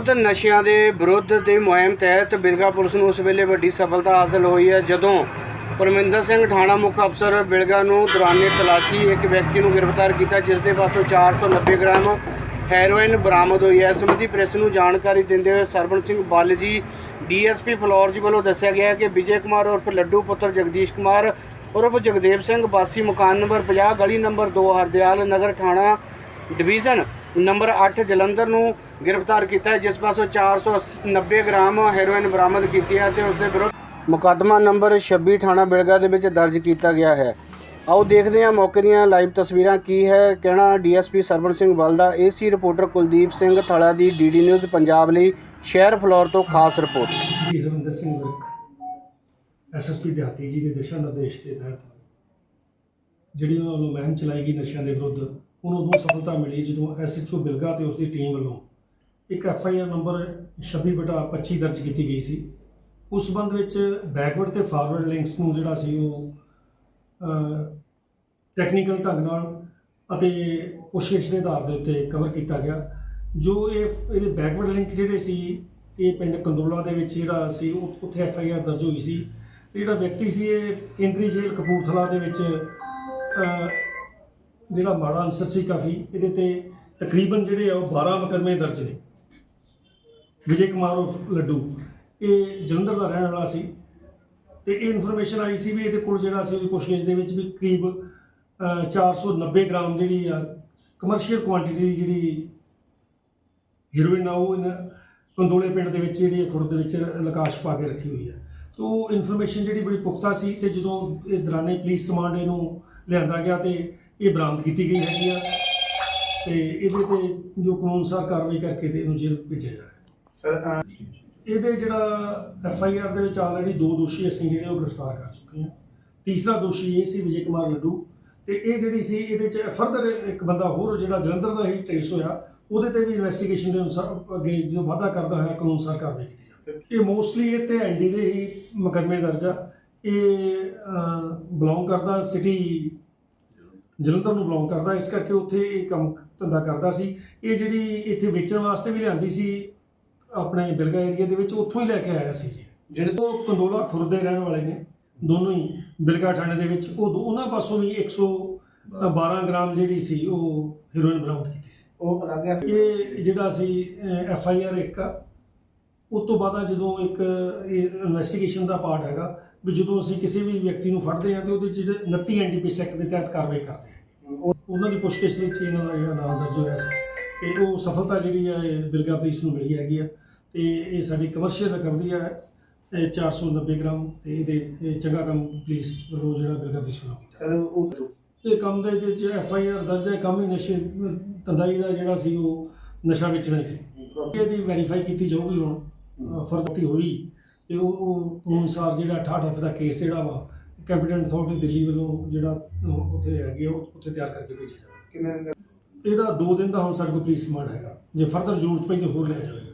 ਯੁੱਧ ਨਸ਼ਿਆਂ ਦੇ ਵਿਰੁੱਧ ਦੀ ਮੁਹਿੰਮ ਤਹਿਤ ਬਿਲਗਾ ਪੁਲਿਸ ਨੂੰ ਉਸ ਵੇਲੇ ਵੱਡੀ ਸਫਲਤਾ ਹਾਸਲ ਹੋਈ ਹੈ, ਜਦੋਂ ਪਰਮਿੰਦਰ ਸਿੰਘ ਥਾਣਾ ਮੁੱਖ ਅਫਸਰ ਬਿਲਗਾ ਨੂੰ ਦੌਰਾਨੇ ਤਲਾਸ਼ੀ ਇੱਕ ਵਿਅਕਤੀ ਨੂੰ ਗ੍ਰਿਫਤਾਰ ਕੀਤਾ, ਜਿਸ ਦੇ ਪਾਸੋਂ 490 ਗ੍ਰਾਮ ਹੈਰੋਇਨ ਬਰਾਮਦ ਹੋਈ ਹੈ। ਇਸ ਸੰਬੰਧੀ ਪ੍ਰੈਸ ਨੂੰ ਜਾਣਕਾਰੀ ਦਿੰਦੇ ਹੋਏ ਸਰਵਣ ਸਿੰਘ ਬੱਲ ਜੀ ਡੀਐਸਪੀ ਫਲੋਰ ਜੀ ਵੱਲੋਂ ਦੱਸਿਆ ਗਿਆ ਕਿ ਵਿਜੇ ਕੁਮਾਰ ਉਰਫ ਲੱਡੂ ਪੁੱਤਰ ਜਗਦੀਸ਼ ਕੁਮਾਰ, ਉਰਫ ਜਗਦੇਵ ਸਿੰਘ ਵਾਸੀ ਮਕਾਨ ਨੰਬਰ 50 ਗਲੀ ਨੰਬਰ 2 ਹਰਦਿਆਲ ਨਗਰ ਥਾਣਾ ਡਿਵੀਜ਼ਨ ਨੰਬਰ 8 ਜਲੰਧਰ ਨੂੰ ਗ੍ਰਿਫਤਾਰ ਕੀਤਾ ਹੈ, ਜਿਸ ਪਾਸੋਂ 490 ਗ੍ਰਾਮ ਹੈਰੋਇਨ ਬਰਾਮਦ ਕੀਤੀ ਹੈ ਤੇ ਉਸ ਦੇ ਵਿਰੁੱਧ ਮੁਕੱਦਮਾ ਨੰਬਰ 26 ਥਾਣਾ ਬਿਲਗਾ ਦੇ ਵਿੱਚ ਦਰਜ ਕੀਤਾ ਗਿਆ ਹੈ। ਆਓ ਦੇਖਦੇ ਹਾਂ ਮੌਕੇ ਦੀਆਂ ਲਾਈਵ ਤਸਵੀਰਾਂ ਕੀ ਹੈ। ਕਹਿਣਾ ਡੀਐਸਪੀ ਸਰਵਣ ਸਿੰਘ ਬਲ ਦਾ, ਏਸੀ ਰਿਪੋਰਟਰ ਕੁਲਦੀਪ ਸਿੰਘ ਥਲਾ ਦੀ ਡੀਡੀ ਨਿਊਜ਼ ਪੰਜਾਬ ਲਈ, ਸ਼ਹਿਰ ਫਲੋਰ ਤੋਂ ਖਾਸ ਰਿਪੋਰਟ। ਸ਼੍ਰੀ ਸਿੰਘ ਵਿਰਕ ਐਸਐਸਪੀ ਦਿਹਾਤੀ ਜੀ ਦੇ ਦਿਸ਼ਾ ਨਿਰਦੇਸ਼ ਦੇ ਤਹਿਤ, ਜਿਹੜੀ ਉਹਨਾਂ ਮੁਹਿੰਮ ਚਲਾਈ ਗਈ ਨਸ਼ਿਆਂ ਦੇ ਵਿਰੁੱਧ ਉਹਨੂੰ ਉਦੋਂ ਸਫਲਤਾ ਮਿਲੀ ਜਦੋਂ ਐਸਐਚਓ ਬਿਲਗਾ ਤੇ ਉਸ ਦੀ ਟੀਮ ਵੱਲੋਂ ਇੱਕ ਐਫਆਈਆਰ ਨੰਬਰ 26/25 ਦਰਜ ਕੀਤੀ ਗਈ ਸੀ। ਉਸ ਸੰਬੰਧ ਵਿੱਚ ਬੈਕਵਰਡ ਤੇ ਫਾਰਵਰਡ ਲਿੰਕਸ ਨੂੰ ਜਿਹੜਾ ਸੀ ਉਹ ਟੈਕਨੀਕਲ ਢੰਗ ਨਾਲ ਅਤੇ ਕੋਸ਼ਿਸ਼ ਦੇ ਆਧਾਰ ਦੇ ਉੱਤੇ ਕਵਰ ਕੀਤਾ ਗਿਆ, ਜੋ ਇਹ, ਇਹਦੇ ਬੈਕਵਰਡ ਲਿੰਕ ਜਿਹੜੇ ਸੀ, ਇਹ ਪਿੰਡ ਕੰਦੋਲਾ ਦੇ ਵਿੱਚ ਜਿਹੜਾ ਸੀ ਉੱਥੇ ਐਫ ਆਈ ਆਰ ਦਰਜ ਹੋਈ ਸੀ। ਤੇ ਜਿਹੜਾ ਵਿਅਕਤੀ ਸੀ, ਇਹ ਕੇਂਦਰੀ ਜੇਲ੍ਹ ਕਪੂਰਥਲਾ ਦੇ ਵਿੱਚ ਜਿਹੜਾ ਮਾੜਾ ਅਨਸਰ ਸੀ ਕਾਫੀ ਇਹਦੇ ਤੇ ਤਕਰੀਬਨ ਜਿਹੜੇ ਆ ਉਹ 12 ਮੁਕੱਦਮੇ ਦਰਜ ਨੇ। ਵਿਜੇ ਕੁਮਾਰ ਉਰਫ ਲੱਡੂ। ਇਹ ਜਲੰਧਰ ਦਾ ਰਹਿਣ ਵਾਲਾ ਸੀ। ਤੇ ਇਹ ਇਨਫੋਰਮੇਸ਼ਨ ਆਈ ਸੀ ਵੀ ਇਹਦੇ ਕੋਲ ਜਿਹੜਾ ਸੀ ਉਹਦੀ ਪੁੱਛਗਿੱਛ ਦੇ ਵਿੱਚ ਵੀ ਕਰੀਬ ਅਹ, 490 ਗ੍ਰਾਮ ਜਿਹੜੀ ਆ ਕਮਰਸ਼ੀਅਲ ਕੁਆਂਟੀਟੀ ਦੀ ਜਿਹੜੀ ਹੀਰੋਇਨ ਆ ਉਹ ਇਹਨਾਂ ਕੰਦੋਲੇ ਪਿੰਡ ਦੇ ਵਿੱਚ ਜਿਹੜੀ ਖੁਰਦ ਦੇ ਵਿੱਚ ਲਕਾਸ਼ ਪਾ ਕੇ ਰੱਖੀ ਹੋਈ ਹੈ ਤੇ ਉਹ ਇਨਫੋਰਮੇਸ਼ਨ ਜਿਹੜੀ ਬੜੀ ਪੁਖਤਾ ਸੀ ਤੇ ਜਦੋਂ ਇਹ ਦੌਰਾਨੇ ਪੁਲਿਸ ਕਮਾਂਡ ਇਹਨੂੰ ਲਿਆਂਦਾ ਗਿਆ ਤੇ ਇਹ ਬਰਾਮਦ ਕੀਤੀ ਗਈ ਹੈਗੀ ਆ ਤੇ ਇਹਦੇ ਤੇ ਜੋ ਕਾਨੂੰਨ ਅਨੁਸਾਰ ਕਾਰਵਾਈ ਕਰਕੇ ਤੇ ਇਹਨੂੰ ਜੇਲ੍ਹ ਭੇਜਿਆ ਜਾ ਰਿਹਾ। ਸਰ ਇਹਦੇ ਜਿਹੜਾ ਐਫ ਆਈ ਆਰ ਦੇ ਵਿੱਚ ਆਲਰੇਡੀ ਦੋ ਦੋਸ਼ੀ ਅਸੀਂ ਜਿਹੜੇ ਉਹ ਗ੍ਰਿਫਤਾਰ ਕਰ ਚੁੱਕੇ ਹਾਂ। ਤੀਸਰਾ ਦੋਸ਼ੀ ਇਹ ਸੀ ਵਿਜੇ ਕੁਮਾਰ ਲੱਡੂ ਤੇ ਇਹ ਜਿਹੜੀ ਸੀ ਇਹਦੇ ਚ ਫਰਦਰ ਇੱਕ ਬੰਦਾ ਹੋਰ ਜਿਹੜਾ ਜਲੰਧਰ ਦਾ ਹੀ ਟ੍ਰੇਸ ਹੋਇਆ ਉਹਦੇ ਤੇ ਵੀ ਇਨਵੈਸਟੀਗੇਸ਼ਨ ਦੇ ਅਨੁਸਾਰ ਅੱਗੇ ਜਦੋਂ ਵਾਅਦਾ ਕਰਦਾ ਹੋਇਆ ਕਾਨੂੰਨ ਅਨੁਸਾਰ ਕਾਰਵਾਈ ਕੀਤੀ ਜਾਵੇ ਇਹ ਮੋਸਟਲੀ ਇਹ ਤੇ ਐਨਡੀ ਦੇ ਹੀ ਮੁਕੱਦਮੇ ਦਰਜ ਆ। ਇਹ ਬਿਲੋਂਗ ਕਰਦਾ ਸਿਟੀ ਜਲੰਧਰ ਨੂੰ ਬਿਲੋਂਗ ਕਰਦਾ ਇਸ ਕਰਕੇ ਉੱਥੇ ਇਹ ਕੰਮ ਧੰਦਾ ਕਰਦਾ ਸੀ। ਇਹ ਜਿਹੜੀ ਇੱਥੇ ਵੇਚਣ ਵਾਸਤੇ ਵੀ ਲਿਆਂਦੀ ਸੀ ਆਪਣੇ ਬਿਲਗਾ ਏਰੀਆ ਦੇ ਵਿੱਚ ਉੱਥੋਂ ਹੀ ਲੈ ਕੇ ਆਇਆ ਸੀ ਜੀ। ਜਿਹੜੇ ਉਹ ਕੰਦੋਲਾ ਖੁਰਦ ਰਹਿਣ ਵਾਲੇ ਨੇ ਦੋਨੋਂ ਹੀ ਬਿਲਗਾ ਥਾਣੇ ਦੇ ਵਿੱਚ ਉਹ ਉਹਨਾਂ ਪਾਸੋਂ ਵੀ 112 ਗ੍ਰਾਮ ਜਿਹੜੀ ਸੀ ਉਹ ਹੀਰੋਇਨ ਬਰਾਮਦ ਕੀਤੀ ਸੀ। ਉਹ ਅਲੱਗ ਹੈ ਇਹ ਜਿਹੜਾ ਸੀ ਐਫ ਆਈ ਆਰ ਇੱਕ ਉਸ ਤੋਂ ਬਾਅਦ ਜਦੋਂ ਇੱਕ ਇਨਵੈਸਟੀਗੇਸ਼ਨ ਦਾ ਪਾਰਟ ਹੈਗਾ ਵੀ ਜਦੋਂ ਅਸੀਂ ਕਿਸੇ ਵੀ ਵਿਅਕਤੀ ਨੂੰ ਫੜਦੇ ਹਾਂ ਤੇ ਉਹਦੇ 'ਚ ਜਿਹੜੇ 29 ਐਨਡੀਪੀਐਸ ਐਕਟ ਦੇ ਤਹਿਤ ਕਾਰਵਾਈ ਕਰਦੇ ਹਾਂ। ਉਹ- ਉਹਨਾਂ ਦੀ ਪੁੱਛਗਿੱਛ ਵਿੱਚ ਇਹਨਾਂ ਦਾ ਜਿਹੜਾ ਨਾਮ ਦਰਜ ਹੋਇਆ ਸੀ। ਤੇ ਉਹ ਸਫਲਤਾ ਜਿਹੜੀ ਇਹ ਬਿਲਗਾ ਪੁਲਿਸ ਨੂੰ ਮਿਲੀ ਹੈਗੀ ਆ। ਤੇ ਇਹ ਸਾਡੀ ਕਮਰਸ਼ੀਅਲ ਰਿਕਵਰੀ ਆ ਇਹ 490 ਗ੍ਰਾਮ ਤੇ ਇਹਦੇ ਇਹ ਚੰਗਾ ਕੰਮ ਪੁਲਿਸ ਵੱਲੋਂ ਜਿਹੜਾ ਬਿਲਗਾ ਪੁਲਿਸ ਕੀਤਾ। ਸਰ ਉਹ ਇਹ ਕੰਮ ਦੇ ਵਿੱਚ ਐਫ ਆਈ ਆਰ ਦਰਜ ਹੈ ਕੰਮ ਹੀ ਨਸ਼ੇ ਤੰਦਾਈ ਦਾ ਜਿਹੜਾ ਸੀ ਉਹ ਨਸ਼ਾ ਵੇਚਣਾ ਹੀ ਸੀ। ਇਹਦੀ ਵੈਰੀਫਾਈ ਕੀਤੀ ਜਾਊਗੀ ਹੁਣ ਫਰਦੀ ਹੋਈ। ਤੇ ਉਹ ਉਹ ਕਾਨੂੰਨ ਅਨੁਸਾਰ ਜਿਹੜਾ 68 ਐਫ ਦਾ ਕੇਸ ਜਿਹੜਾ ਵਾ ਕੈਪੀਟਲ ਅਥਾਰਟੀ ਦਿੱਲੀ ਵੱਲੋਂ ਜਿਹੜਾ ਉਹ ਉੱਥੇ ਹੈਗੀ ਉਹ ਉੱਥੇ ਤਿਆਰ ਕਰਕੇ ਭੇਜਿਆ ਜਾਵੇ ਕਿੰਨੇ ਦਿਨ ਦਾ? ਇਹਦਾ 2 ਦਿਨ ਦਾ ਹੁਣ ਸਾਡੇ ਕੋਲ ਪੁਲਿਸ ਰਿਮਾਂਡ ਹੈਗਾ। ਜੇ ਫਰਦਰ ਜ਼ਰੂਰਤ ਪਈ ਤਾਂ ਹੋਰ ਲਿਆ ਜਾਵੇਗਾ।